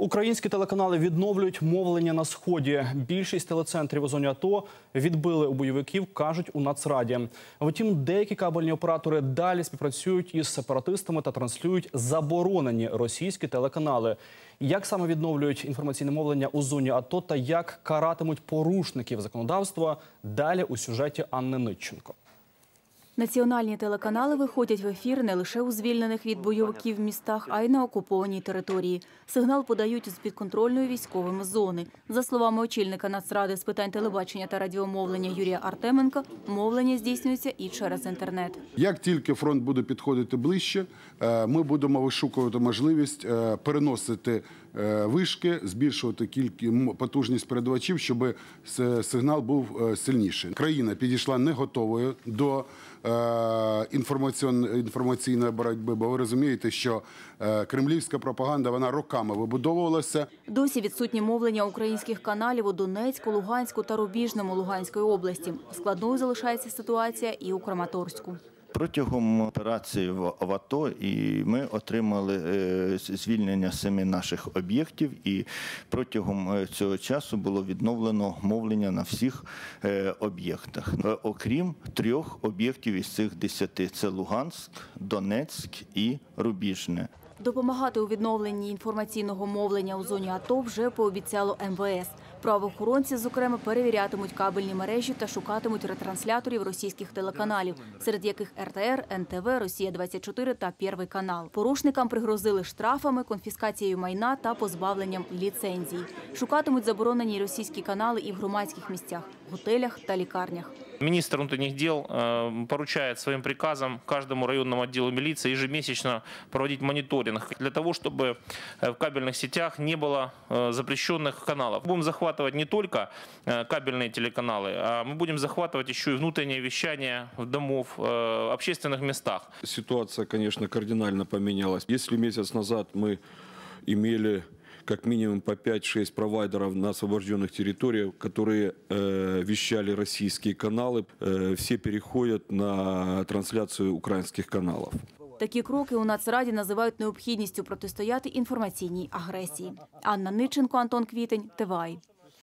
Українські телеканали відновлюють мовлення на сході. Більшість телецентрів у зоні АТО відбили у бойовиків, кажуть у Нацраді. Втім, деякі кабельні оператори далі співпрацюють із сепаратистами та транслюють заборонені російські телеканали. Як саме відновлюють інформаційне мовлення у зоні АТО та як каратимуть порушників законодавства? Далі у сюжеті Анни Нитченко. Національні телеканали виходять в ефір не лише у звільнених від бойовиків містах, а й на окупованій території. Сигнал подають з підконтрольної військовими зони. За словами очільника Нацради з питань телебачення та радіомовлення Юрія Артеменка, мовлення здійснюється і через інтернет. Як тільки фронт буде підходити ближче, е, ми будемо вишукувати можливість е, переносити е, вишки, збільшувати кількість потужність передавачів, щоб сигнал був сильніший. Країна підійшла не готовою до інформаційної боротьби, бо ви розумієте, що е, кремлівська пропаганда вона роками вибудовувалася. Досі відсутні мовлення українських каналів у Донецьку, Луганську та Рубіжному Луганської області. Складною залишається ситуація і у Краматорську. Протягом операції в АТО і ми отримали е, звільнення семи наших об'єктів, і протягом е, цього часу було відновлено мовлення на всіх е, об'єктах, окрім трьох об'єктів із цих десяти: це Луганськ, Донецьк і Рубіжне. Допомагати у відновленні інформаційного мовлення у зоні АТО вже пообіцяло МВС. Правоохоронці, зокрема, перевірятимуть кабельні мережі та шукатимуть ретрансляторів російських телеканалів, серед яких РТР, НТВ, Росія 24 та Первий канал. Порушникам пригрозили штрафами, конфіскацією майна та позбавленням ліцензій. Шукатимуть заборонені російські канали і в громадських місцях, готелях та лікарнях. Министр внутренних дел э, поручает своим приказом каждому районному отделу милиции ежемесячно проводить мониторинг для того, чтобы э, в кабельных сетях не было э, запрещенных каналов. Будем захватывать не только кабельные телеканалы, а мы будем захватывать еще и внутреннее вещание домов, в общественных местах. Ситуация, конечно, кардинально поменялась. Если месяц назад мы имели как минимум по 5-6 провайдеров на освобожденных территориях, которые э, вещали российские каналы, э, все переходят на трансляцию украинских каналов. Такі кроки у Нацраді називають необхідністю протистояти інформаційній агресії. Анна Ниченко, Антон Квітень, ТВАЙ.